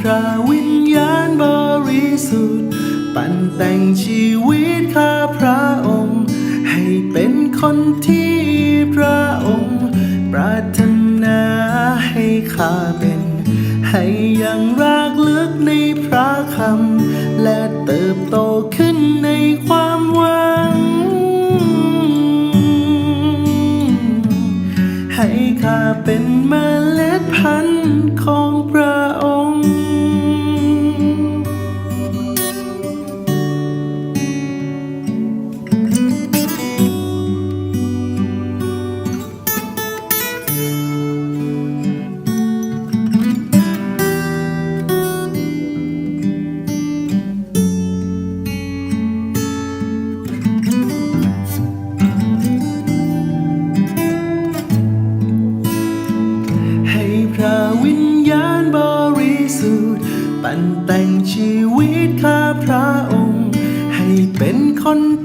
พระวิญญาณบริสุทธิ์ปั่นแต่งชีวิตข้าพระองค์ ให้เป็นคนที่พระองค์ ปรารถนาให้ข้าเป็น ให้ยัง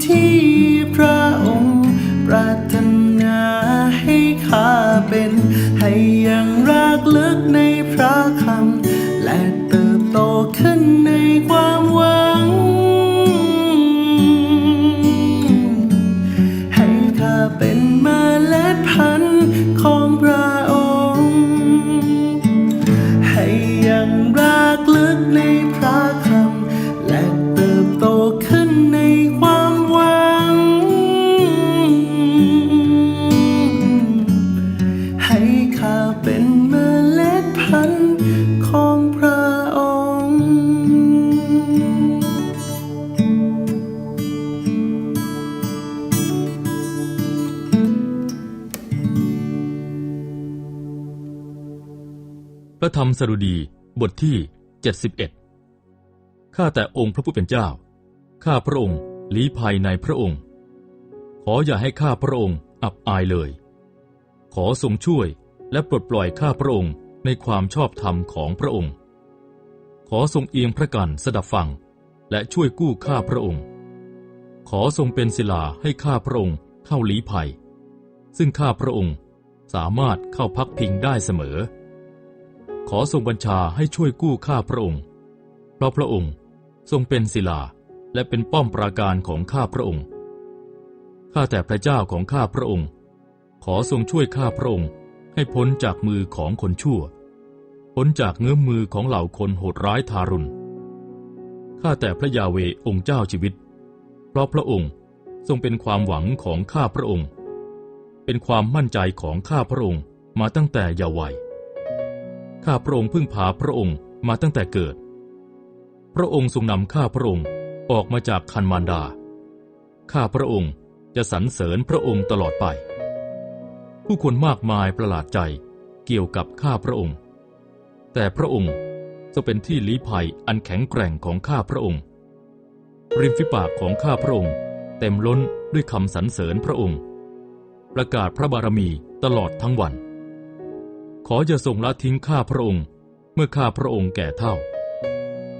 ที่ ธรรมสดุดีบทที่ 71 ข้าแต่องค์พระผู้เป็นเจ้า ข้าพระองค์ลี้ภัยในพระองค์ ขออย่าให้ข้าพระองค์อับอายเลย ขอทรงช่วยและปลดปล่อยข้าพระองค์ในความชอบธรรมของพระองค์ ขอทรงเอียงพระกันสดับฟัง และช่วยกู้ข้าพระองค์ ขอทรงเป็นศิลาให้ข้าพระองค์เข้าลี้ภัย ซึ่งข้าพระองค์สามารถเข้าพักพิงได้เสมอ ขอทรงบัญชาให้ช่วยกู้ข้าพระองค์ เพราะพระองค์ทรงเป็นศิลาและเป็นป้อมปราการของข้าพระองค์ ข้าแต่พระเจ้าของข้าพระองค์ ขอทรงช่วยข้าพระองค์ให้พ้นจากมือของคนชั่ว พ้นจากเงื้อมมือของเหล่าคนโหดร้ายทารุณ ข้าแต่พระยาเวองค์เจ้าชีวิต เพราะพระองค์ทรงเป็นความหวังของข้าพระองค์ เป็นความมั่นใจของข้าพระองค์มาตั้งแต่เยาว์วัย ข้าพระองค์พึ่งพาพระองค์มาตั้งแต่เกิด พระองค์ทรงนำข้าพระองค์ออกมาจากคันมารดา ข้าพระองค์จะสรรเสริญพระองค์ตลอดไป ผู้คนมากมายประหลาดใจเกี่ยวกับข้าพระองค์ แต่พระองค์ทรงเป็นที่ลี้ภัยอันแข็งแกร่งของข้าพระองค์ ริมฝีปากของข้าพระองค์ เต็มล้นด้วยคำสรรเสริญพระองค์ ประกาศพระบารมีตลอดทั้งวัน ออย่าทรงละทิ้งข้าพระองค์ เมื่อข้าพระองค์แก่เท่า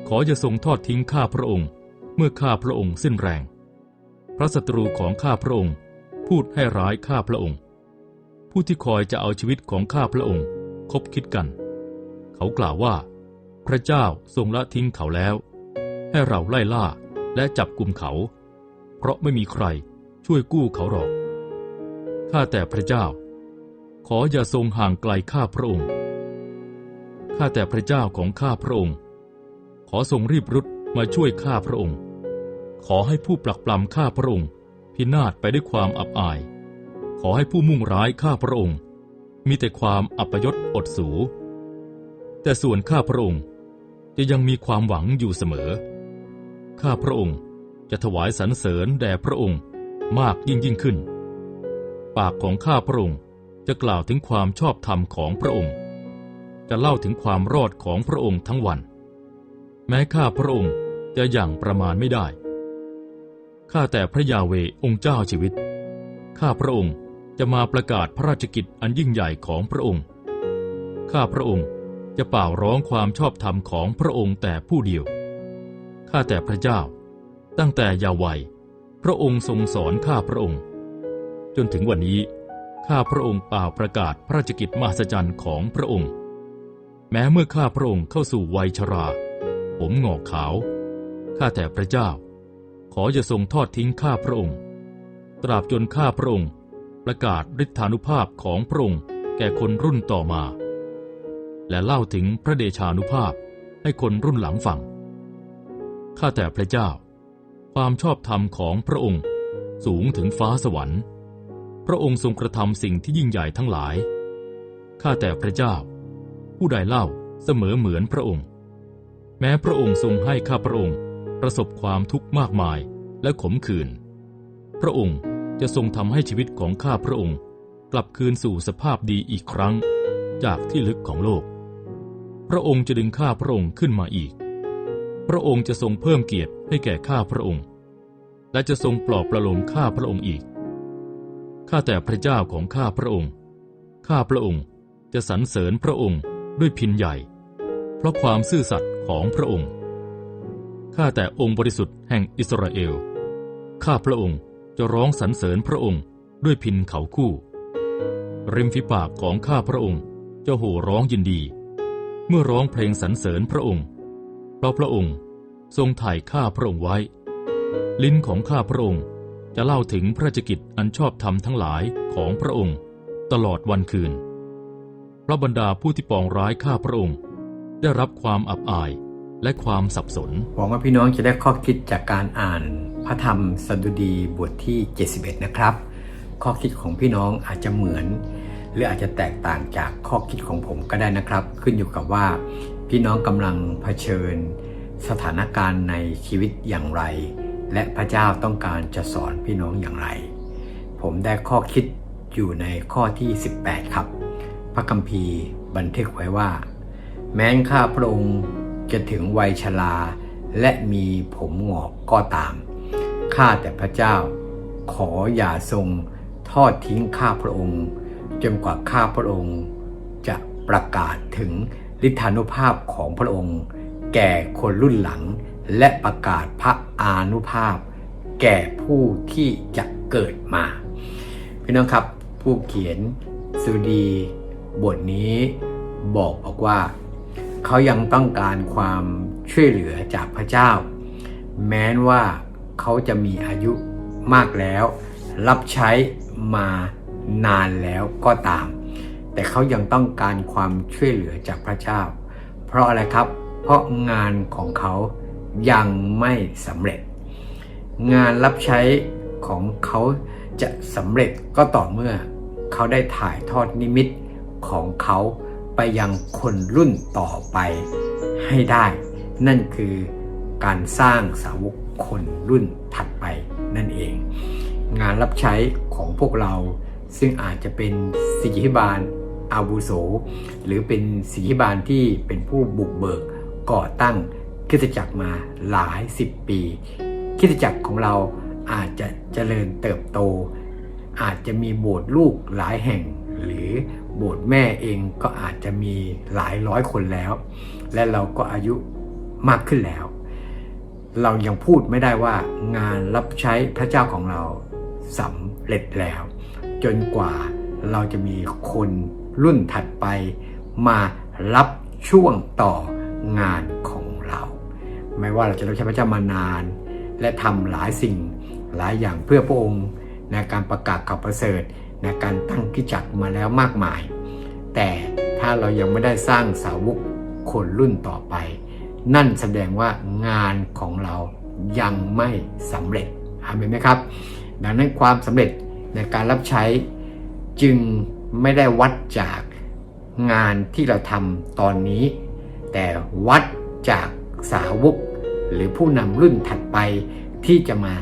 ขออย่าทรงทอดทิ้งข้าพระองค์ เมื่อข้าพระองค์สิ้นแรง พระศัตรูของข้าพระองค์ พูดให้ร้ายข้าพระองค์ ผู้ที่คอยจะเอาชีวิตของข้าพระองค์คบคิดกัน เขากล่าวว่า พระเจ้าทรงละทิ้งเขาแล้ว ให้เราไล่ล่าและจับกลุ่มเขา เพราะไม่มีใครช่วยกู้เขาหรอกข้าแต่พระเจ้า ขออย่าทรงห่างไกลข้าพระองค์ ข้าแต่พระเจ้าของข้าพระองค์ ขอทรงรีบรุดมาช่วยข้าพระองค์ ขอให้ผู้ปลักปลำข้าพระองค์ พินาศไปด้วยความอับอาย ขอให้ผู้มุ่งร้ายข้าพระองค์ มีแต่ความอัปยศอดสู แต่ส่วนข้าพระองค์จะยังมีความหวังอยู่เสมอ ข้าพระองค์จะถวายสรรเสริญแด่พระองค์มากยิ่งยิ่งขึ้น ปากของข้าพระองค์ จะกล่าวถึงความชอบธรรมของพระองค์ จะเล่าถึงความรอดของพระองค์ทั้งวัน แม้ข้าพระองค์จะอย่างประมาณไม่ได้ ข้าแต่พระยาเวองค์เจ้าชีวิต ข้าพระองค์จะมาประกาศพระราชกิจอันยิ่งใหญ่ของพระองค์ ข้าพระองค์จะเป่าร้องความชอบธรรมของพระองค์แต่ผู้เดียว ข้าแต่พระเจ้า ตั้งแต่ยาววัย พระองค์ทรงสอนข้าพระองค์ จนถึงวันนี้ ข้าพระองค์เป่าประกาศพระราชกิจมหัศจรรย์ของพระองค์ แม้เมื่อข้าพระองค์เข้าสู่วัยชรา ผมหงอกขาว ข้าแต่พระเจ้า ขออย่าทรงทอดทิ้งข้าพระองค์ ตราบจนข้าพระองค์ ประกาศฤทธานุภาพของพระองค์แก่คนรุ่นต่อมา และเล่าถึงพระเดชานุภาพให้คนรุ่นหลังฟัง ข้าแต่พระเจ้า ความชอบธรรมของพระองค์สูงถึงฟ้าสวรรค์ พระองค์ทรงกระทำสิ่งที่ยิ่งใหญ่ทั้งหลาย ข้าแต่พระเจ้า ผู้ใดเล่าเสมอเหมือนพระองค์ แม้พระองค์ทรงให้ข้าพระองค์ประสบความทุกข์มากมายและขมขื่น พระองค์จะทรงทำให้ชีวิตของข้าพระองค์ กลับคืนสู่สภาพดีอีกครั้ง จากที่ลึกของโลก พระองค์จะดึงข้าพระองค์ขึ้นมาอีก พระองค์จะทรงเพิ่มเกียรติให้แก่ข้าพระองค์ และจะทรงปลอบประโลมข้าพระองค์อีก ข้าแต่พระเจ้าของข้าพระองค์ ข้าพระองค์จะสรรเสริญพระองค์ด้วยพินใหญ่ เพราะความซื่อสัตย์ของพระองค์ ข้าแต่องค์บริสุทธิ์แห่งอิสราเอล ข้าพระองค์จะร้องสรรเสริญพระองค์ด้วยพินเขาคู่ ริมฝีปากของข้าพระองค์จะโห่ร้องยินดี เมื่อร้องเพลงสรรเสริญพระองค์ เพราะพระองค์ทรงถ่ายข้าพระองค์ไว้ ลิ้นของข้าพระองค์ จะเล่าถึงพระราชกิจอันชอบธรรมทั้งหลายของพระองค์ ตลอดวันคืน พระบรรดาผู้ที่ปองร้ายข้าพระองค์ ได้รับความอับอายและความสับสน หวังว่าพี่น้องจะได้ข้อคิดจากการอ่านพระธรรมสดุดีบทที่ 71 นะครับ ข้อคิดของพี่น้องอาจจะเหมือน หรืออาจจะแตกต่างจากข้อคิดของผมก็ได้นะครับ ขึ้นอยู่กับว่า พี่น้องกำลังเผชิญ สถานการณ์ในชีวิตอย่างไร และพระเจ้าต้องการจะสอนพี่น้องอย่างไร ผมได้ข้อคิดอยู่ในข้อที่ 18 ครับ พระคัมภีร์บันทึกไว้ว่า แม้นข้าพระองค์จะถึงวัยชราและมีผมหงอกก็ตาม ข้าแต่พระเจ้า ขออย่าทรงทอดทิ้งข้าพระองค์จนกว่าข้าพระองค์จะประกาศถึงฤทธานุภาพของพระองค์ แก่คนรุ่นหลังและประกาศพระ อานุภาพ แก่ผู้ที่จะเกิดมา พี่น้องครับผู้เขียนสุดีบทนี้บอกบอกว่า เขายังต้องการความช่วยเหลือจากพระเจ้า แม้นว่าเขาจะมีอายุมากแล้ว รับใช้มานานแล้วก็ตาม แต่เขายังต้องการความช่วยเหลือจากพระเจ้า เพราะอะไรครับ เพราะงานของเขา ยังไม่สำเร็จ งานรับใช้ของเขาจะสำเร็จก็ต่อเมื่อ เขาได้ถ่ายทอดนิมิตของเขาไปยังคนรุ่นต่อไปให้ได้ นั่นคือการสร้างสาวกคนรุ่นถัดไปนั่นเอง งานรับใช้ของพวกเราซึ่งอาจจะเป็นศิษยิบาลอาวุโส หรือเป็นศิษยิบาลที่เป็นผู้บุกเบิกก่อตั้ง คิสจักรมาหลายสิบปีคิสจักรของเราอาจจะเจริญเติบโต อาจจะมีโบสถ์ลูกหลายแห่ง หรือโบสถ์แม่เองก็อาจจะมีหลายร้อยคนแล้ว และเราก็อายุมากขึ้นแล้ว เรายังพูดไม่ได้ว่างานรับใช้พระเจ้าของเราสำเร็จแล้ว จนกว่าเราจะมีคนรุ่นถัดไป มารับช่วงต่องานของ ไม่ว่าเราจะรับใช้พระเจ้ามานาน และทำหลายสิ่งหลายอย่างเพื่อพระองค์ในการประกาศข่าวประเสริฐในการตั้งกิจจักรมาแล้วมากมาย แต่ถ้าเรายังไม่ได้สร้างสาวกคนรุ่นต่อไป นั่นแสดงว่างานของเรายังไม่สำเร็จอามนไหมครับ ดังนั้นความสำเร็จในการรับใช้จึงไม่ได้วัดจากงานที่เราทำตอนนี้ แต่วัดจาก สาวก หรือผู้นำรุ่นถัดไปที่จะมา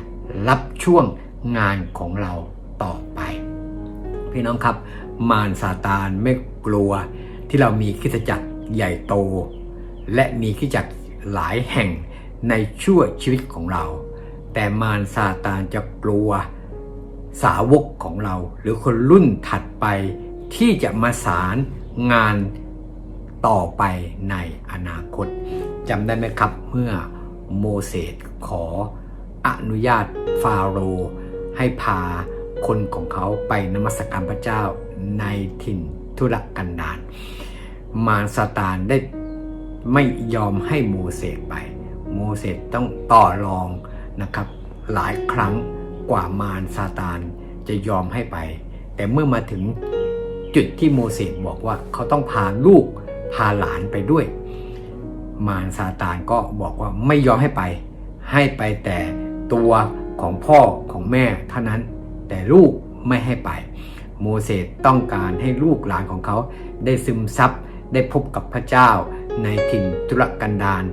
รับช่วงงานของเราต่อไป พี่น้องครับ มารซาตานไม่กลัวที่เรามีคิสจักรใหญ่โต และมีคิสจักรหลายแห่งในชั่วชีวิตของเรา แต่มารซาตานจะกลัวสาวกของเรา หรือคนรุ่นถัดไปที่จะมาสารงานต่อไปในอนาคต จำได้ไหมครับ เมื่อโมเสสขออนุญาตฟาโรห์ให้พาคนของเขาไปนมัสการพระเจ้าในถิ่นทุรกันดารมารซาตานได้ไม่ยอมให้โมเสสไป โมเสสต้องต่อรองนะครับ หลายครั้งกว่ามารซาตานจะยอมให้ไป แต่เมื่อมาถึงจุดที่โมเสสบอกว่าเขาต้องพาลูกพาหลานไปด้วย มารซาตานก็บอกว่าไม่ยอมให้ไป ให้ไปแต่ตัวของพ่อของแม่เท่านั้น แต่ลูกไม่ให้ไป โมเสสต้องการให้ลูกหลานของเขาได้ซึมซับได้พบกับพระเจ้า ในถิ่นทุรกันดาร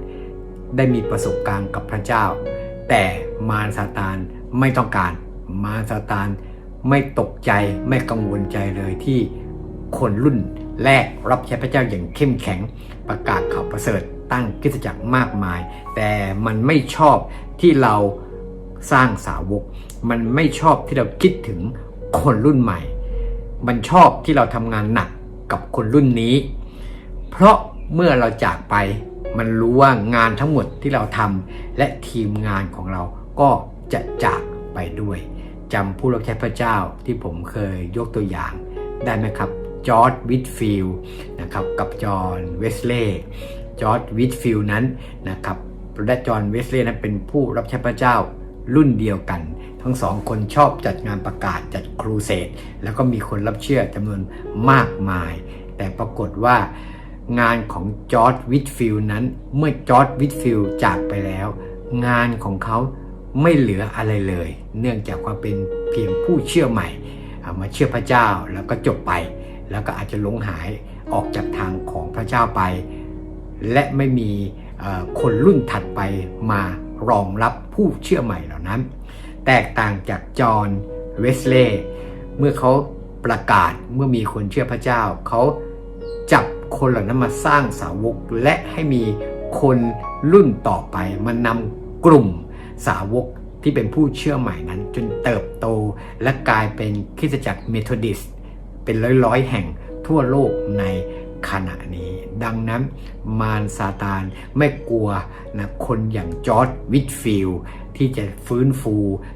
ได้มีประสบการณ์กับพระเจ้า แต่มารซาตานไม่ต้องการ มารซาตานไม่ตกใจไม่กังวลใจเลยที่คนรุ่น แรกรับใช้พระเจ้าอย่างเข้มแข็งประกาศข่าวประเสริฐตั้งคริสตจักรมากมาย แต่มันไม่ชอบที่เราสร้างสาวก มันไม่ชอบที่เราคิดถึงคนรุ่นใหม่ มันชอบที่เราทำงานหนักกับคนรุ่นนี้ เพราะเมื่อเราจากไปมันรู้ว่างานทั้งหมดที่เราทำและทีมงานของเราก็จะจากไปด้วยจำผู้รับใช้พระเจ้าที่ผมเคยยกตัวอย่างได้ไหมครับ จอร์ดวิทฟิลนะครับกับจอห์นเวสเลย์จอร์ดวิทฟิลนั้นนะครับและจอห์นเวสเลย์นั้นเป็นผู้รับใช้พระเจ้ารุ่นเดียวกัน ทั้งสองคนชอบจัดงานประกาศจัดครูเสดแล้วก็มีคนรับเชื่อจำนวนมากมาย แต่ปรากฏว่างานของจอร์ดวิทฟิลนั้นเมื่อจอร์ดวิทฟิลจากไปแล้ว งานของเขาไม่เหลืออะไรเลย เนื่องจากว่าเป็นเพียงผู้เชื่อใหม่ มาเชื่อพระเจ้าแล้วก็จบไป แล้วก็อาจจะหลงหายออกจากทางของพระเจ้าไป และไม่มีคนรุ่นถัดไปมารองรับผู้เชื่อใหม่เหล่านั้น แตกต่างจากจอห์นเวสเลย์เมื่อเขาประกาศเมื่อมีคนเชื่อพระเจ้า เขาจับคนเหล่านั้นมาสร้างสาวกและให้มีคนรุ่นต่อไปมานำกลุ่มสาวก ที่เป็นผู้เชื่อใหม่นั้น จนเติบโตและกลายเป็นคริสตจักรเมโทดิสเป็นร้อยๆ แห่งทั่วโลกในขณะนี้ ดังนั้นมารซาตานไม่กลัวนะคนอย่างจอร์ดวิทฟิลที่จะฟื้นฟู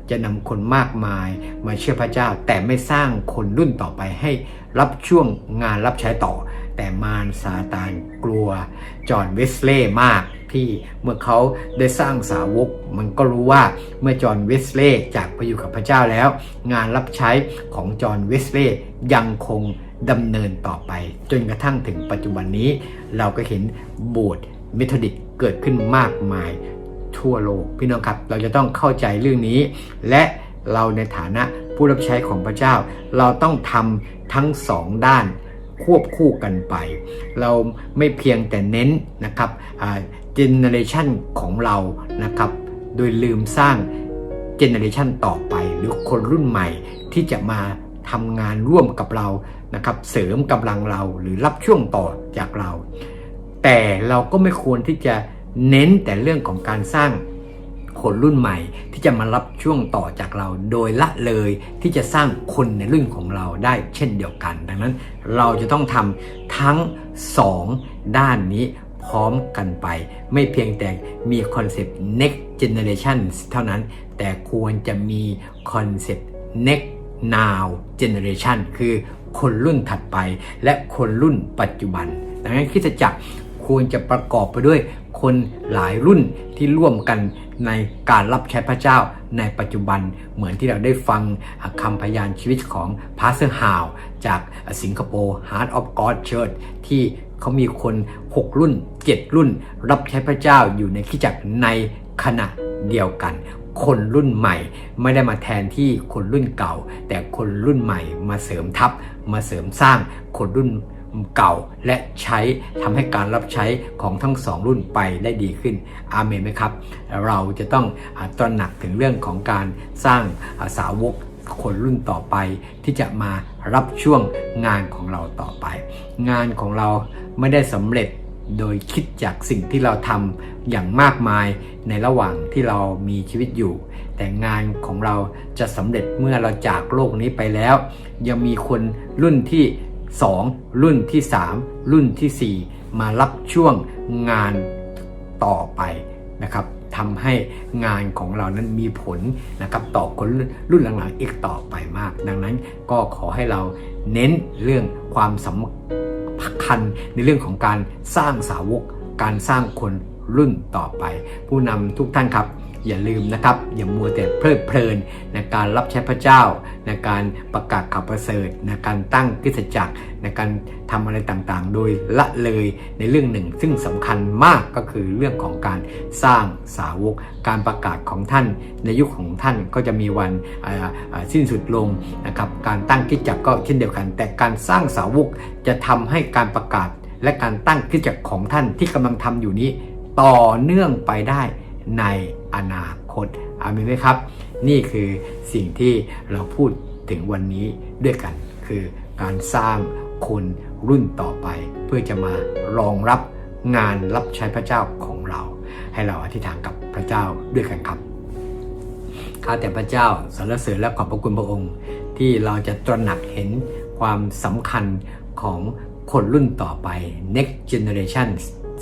จะนำคนมากมายมาเชื่อพระเจ้า แต่ไม่สร้างคนรุ่นต่อไปให้รับช่วงงานรับใช้ต่อ แต่มารซาตานกลัวจอห์นเวสเลย์มาก ที่เมื่อเขาได้สร้างสาวก มันก็รู้ว่าเมื่อจอห์นเวสเลย์จากไปอยู่กับพระเจ้าแล้ว งานรับใช้ของจอห์นเวสเลย์ยังคงดำเนินต่อไป จนกระทั่งถึงปัจจุบันนี้ เราก็เห็นโบสถ์เมทอดิกเกิดขึ้นมากมายทั่วโลกพี่น้องครับ เราจะต้องเข้าใจเรื่องนี้ และเราในฐานะผู้รับใช้ของพระเจ้า เราต้องทำทั้งสองด้านควบคู่กันไป เราไม่เพียงแต่เน้นนะครับ เจเนเรชันของเรานะครับ โดยลืมสร้างเจเนเรชันต่อไป หรือคนรุ่นใหม่ที่จะมาทำงานร่วมกับเรานะครับ เสริมกำลังเราหรือรับช่วงต่อจากเรา แต่เราก็ไม่ควรที่จะเน้นแต่เรื่องของการสร้างคนรุ่นใหม่ที่จะมารับช่วงต่อจากเรา โดยละเลยที่จะสร้างคนในรุ่นของเราได้เช่นเดียวกัน ดังนั้นเราจะต้องทำทั้งสองด้านนี้ พร้อมกันไป ไม่เพียงแต่มีคอนเซปต์ next generation เท่านั้น แต่ควรจะมีคอนเซปต์ next now generation คือคนรุ่นถัดไป และคนรุ่นปัจจุบัน ดังนั้นคริสตจักรควรจะประกอบไปด้วยคนหลายรุ่นที่ร่วมกันในการรับใช้พระเจ้าในปัจจุบันเหมือนที่เราได้ฟังคำพยานชีวิตของพาสเซอร์ฮาวจากสิงคโปร์ Heart of God Church ที่ เขามีคน 6 รุ่น 7 รุ่น รับใช้พระเจ้าอยู่ในคริจักรในขณะเดียวกัน คนรุ่นใหม่ไม่ได้มาแทนที่คนรุ่นเก่า แต่คนรุ่นใหม่มาเสริมทัพ มาเสริมสร้างคนรุ่นเก่าและใช้ทำให้การรับใช้ของทั้งสองรุ่นไปได้ดีขึ้น อาเมนไหมครับ เราจะต้องตระหนักถึงเรื่องของการสร้างสาวก คนรุ่นต่อไปที่จะมารับช่วงงานของเราต่อไป งานของเราไม่ได้สำเร็จโดยคิดจากสิ่งที่เราทำอย่างมากมายในระหว่างที่เรามีชีวิตอยู่ แต่งานของเราจะสำเร็จเมื่อเราจากโลกนี้ไปแล้ว ยังมีคนรุ่นที่ 2 รุ่นที่ 3 รุ่นทีสี่4 มารับช่วงงานต่อไปนะครับ ทำให้งานของเรานั้นมีผลนะครับต่อคนรุ่นรุ่นหลังๆอีกต่อไปมาก ดังนั้นก็ขอให้เราเน้นเรื่องความสำคัญในเรื่องของการสร้างสาวก การสร้างคน รุ่นต่อไป ผู้นำทุกท่านครับ อย่าลืมนะครับ อย่ามัวแต่เพลิดเพลินในการรับใช้พระเจ้า ในการประกาศข่าวประเสริฐในการตั้งคริสตจักร ในการทำอะไรต่างๆ โดยละเลยในเรื่องหนึ่ง ซึ่งสำคัญมากก็คือเรื่องของการสร้างสาวก การประกาศของท่าน ในยุคของท่านก็จะมีวันสิ้นสุดลงนะครับการตั้งคริสตจักรก็เช่นเดียวกัน แต่การสร้างสาวกจะทำให้การประกาศและการตั้งคริสตจักรของท่านที่กำลังทำอยู่นี้ ต่อเนื่องไปได้ในอนาคตอามีนไหมครับ นี่คือสิ่งที่เราพูดถึงวันนี้ด้วยกัน คือการสร้างคนรุ่นต่อไป เพื่อจะมารองรับงานรับใช้พระเจ้าของเรา ให้เราอธิษฐานกับพระเจ้าด้วยกันครับข้าแต่พระเจ้าสรรเสริญและขอบพระคุณพระองค์ ที่เราจะตระหนักเห็นความสำคัญของคนรุ่นต่อไป next generation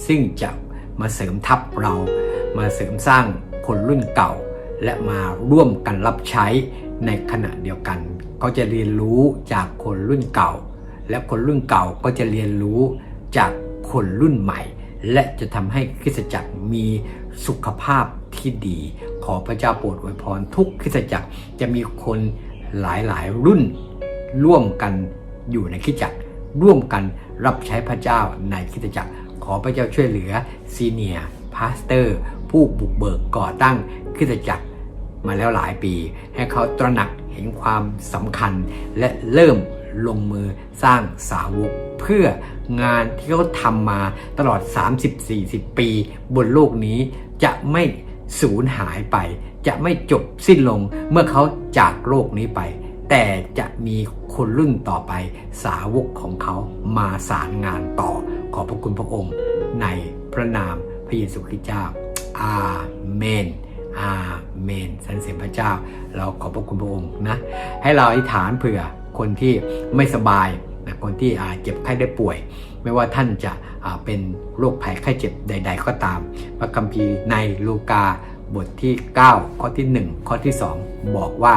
ซึ่งจะ มาเสริมทัพเรา มาเสริมสร้างคนรุ่นเก่า และมาร่วมกันรับใช้ในขณะเดียวกันก็จะเรียนรู้จากคนรุ่นเก่า และคนรุ่นเก่าก็จะเรียนรู้จากคนรุ่นใหม่ และจะทำให้คริสตจักรมีสุขภาพที่ดี ขอพระเจ้าโปรดอวยพรทุกคริสตจักรจะมีคนหลายๆรุ่นร่วมกันอยู่ในคริสตจักร ร่วมกันรับใช้พระเจ้าในคริสตจักร อพระเจ้าช่วยเหลือซีเนียพาสเตอร์ ผู้บุกเบิกก่อตั้งคริสตจักรมาแล้วหลายปี ให้เขาตระหนักเห็นความสำคัญและเริ่มลงมือสร้างสาวกเพื่องานที่เขาทำมาตลอด 30-40 ปี บนโลกนี้จะไม่สูญหายไป จะไม่จบสิ้นลงเมื่อเขาจากโลกนี้ไป แต่จะมีคนรุ่นต่อไปสาวกของเขามาสารงานต่อขอบพระคุณพระองค์ ในพระนามพระเยซูคริสต์เจ้า อาเมน อาเมนสรรเสริญพระเจ้า เราขอบพระคุณพระองค์นะ ให้เราอธิษฐานเผื่อคนที่ไม่สบายนะคนที่เจ็บไข้ได้ป่วย ไม่ว่าท่านจะเป็นโรคภัยไข้เจ็บใด ๆ ก็ตามพระคัมภีร์ในลูกา บทที่ 9 ข้อที่ 1 ข้อที่ 2 บอกว่า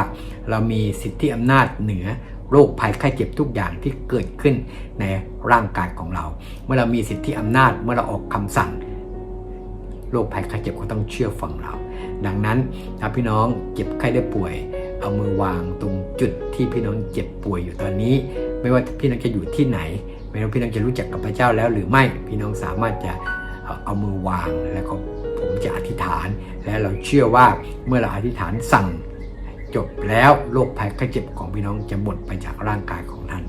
เรามีสิทธิอำนาจเหนือโรคภัยไข้เจ็บทุกอย่างที่เกิดขึ้นในร่างกายของเรา เมื่อเรามีสิทธิอำนาจเมื่อเราออกคำสั่งโรคภัยไข้เจ็บก็ต้องเชื่อฟังเรา ดังนั้นถ้าพี่น้องเจ็บไข้ได้ป่วย เอามือวางตรงจุดที่พี่น้องเจ็บป่วยอยู่ตอนนี้ ไม่ว่าพี่น้องจะอยู่ที่ไหน ไม่ว่าพี่น้องจะรู้จักกับพระเจ้าแล้วหรือไม่พี่น้องสามารถจะเอาเอามือวางแล้วก็ ผมจะอธิษฐาน และเราเชื่อว่าเมื่อเราอธิษฐานสั่งจบแล้วโรคภัยไข้เจ็บของพี่น้องจะหมดไปจากร่างกายของท่าน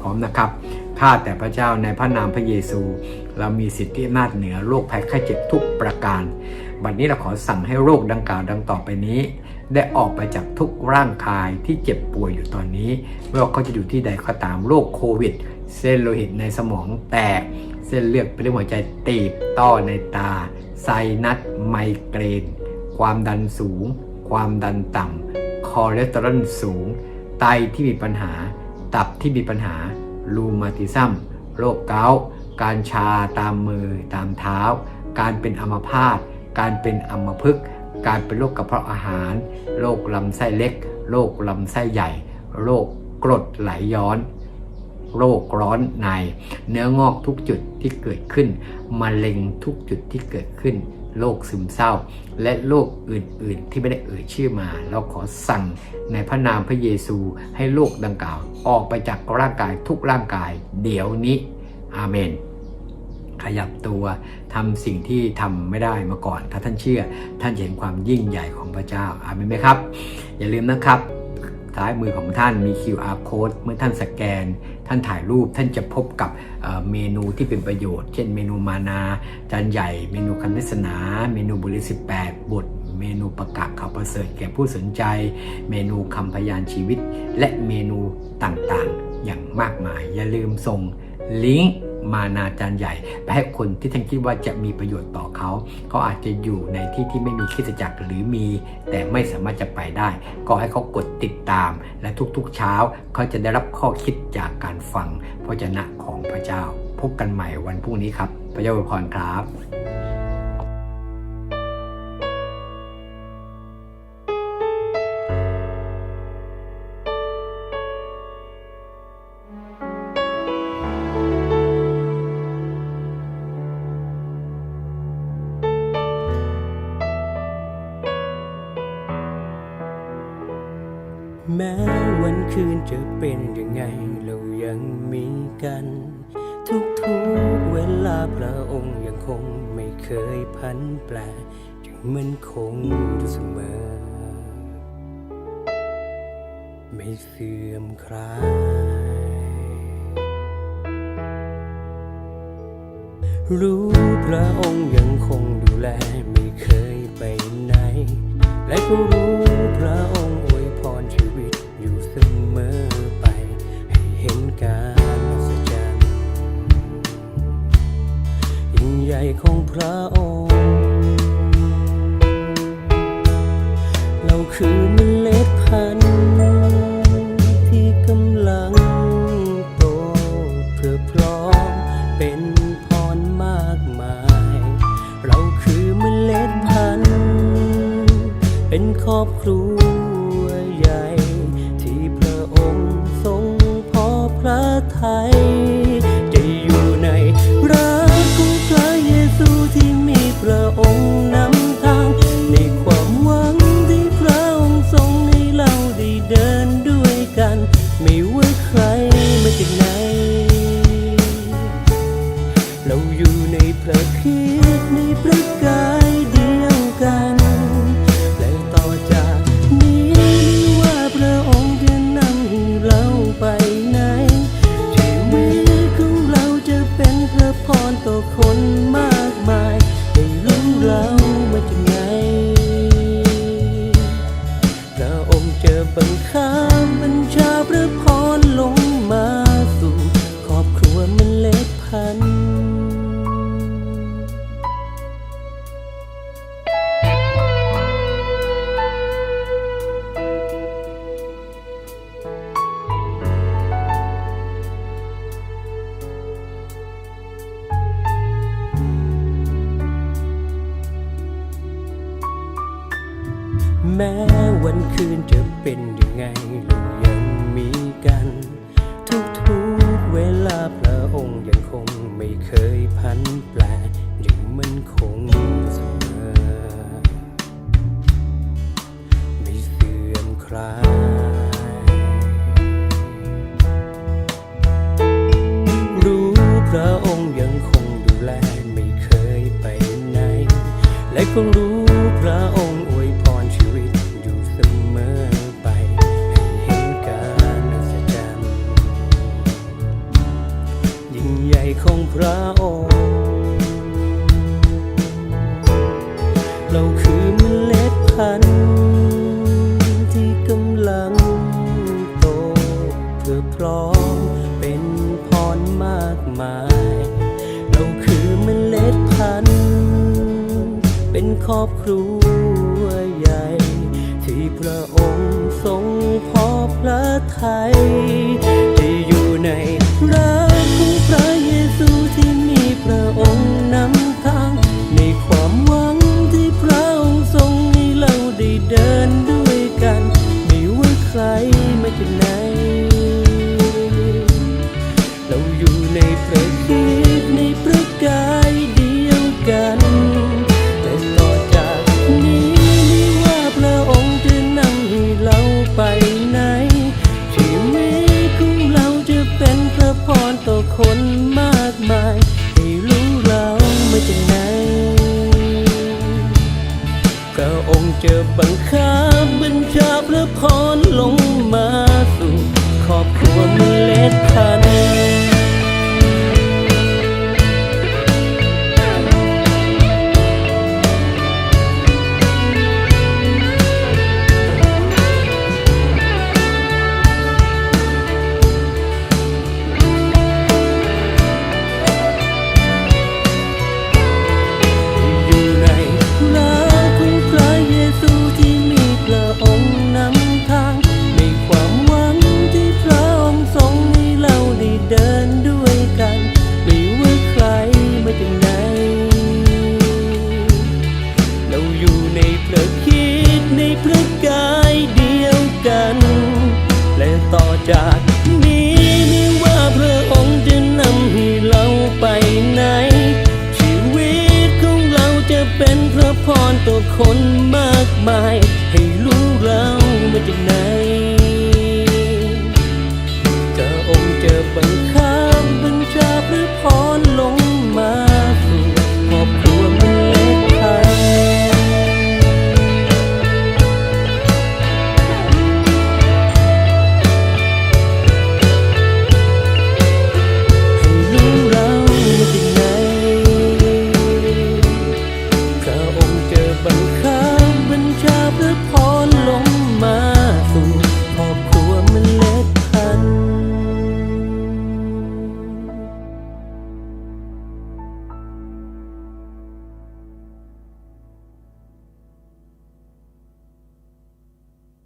พร้อมนะครับข้าแต่พระเจ้าในพระนามพระเยซู เรามีสิทธิอำนาจเหนือโรคภัยไข้เจ็บทุกประการ บัดนี้เราขอสั่งให้โรคดังกล่าวดังต่อไปนี้ ได้ออกไปจากทุกร่างกายที่เจ็บป่วยอยู่ตอนนี้ไม่ว่าเขาจะอยู่ที่ใดก็ตามโรคโควิด เส้นโลหิตในสมองแตก เส้นเลือดไปเลี้ยงหัวใจตีบต้อในตา ไซนัสไมเกรน ความดันสูง ความดันต่ำคอเลสเตอรอลสูง ไตที่มีปัญหา ตับที่มีปัญหา รูมาติซัม โรคเกาต์การชาตามมือตามเท้า การเป็นอัมพาต การเป็นอัมพฤกษ์การเป็นโรคกระเพาะอาหาร โรคลำไส้เล็ก โรคลำไส้ใหญ่ โรคกรดไหลย้อน โรคร้อนใน เนื้องอกทุกจุดที่เกิดขึ้นมะเร็งทุกจุดที่เกิดขึ้นโรคซึมเศร้า และโรคอื่นๆ ที่ไม่ได้เอ่ยชื่อมา เราขอสั่งในพระนามพระเยซูให้โรคดังกล่าว ออกไปจากร่างกายทุกร่างกาย เดี๋ยวนี้อาเมน ขยับตัวทำสิ่งที่ทำไม่ได้มาก่อน ถ้าท่านเชื่อ ท่านเห็นความยิ่งใหญ่ของพระเจ้าอาเมนไหมครับ อย่าลืมนะครับ ท้ายมือของท่านมี QR code เมื่อท่านสแกน ท่านถ่ายรูปท่านจะพบกับเมนูที่เป็นประโยชน์ เช่นเมนูมานา จานใหญ่ เมนูคำนิสนา เมนูบุริ18 บท เมนูประกาศข่าวประเสริฐแก่ผู้สนใจ เมนูคำพยานชีวิต และเมนูต่างๆ อย่างมากมาย อย่าลืมส่งลิงก์ มานาจารย์ใหญ่ไปให้คนที่ท่านคิดว่าจะมีประโยชน์ต่อเขา เขาอาจจะอยู่ในที่ที่ไม่มีคิดจักรหรือมี แต่ไม่สามารถจะไปได้ ก็ให้เขากดติดตาม และทุกๆเช้าเขาจะได้รับข้อคิดจากการฟังพระเจนะของพระเจ้า พบกันใหม่วันพรุ่งนี้ครับ พระเจ้าอวยพรครับ แม้วันคืนจะเป็นยังไงเรายังมีกัน ทุกทุกเวลาพระองค์ยังคงไม่เคยพันแปลจึงมันคงอยู่เสมอ ไม่เสื่อมคลายรู้พระองค์ยังคงดูแลไม่เคยไปไหน และก็รู้พระองค์ ญ่ของพระองค์ ทรงพอพระทัย อนต่อคนมากมาย ให้รู้เรามาจากไหน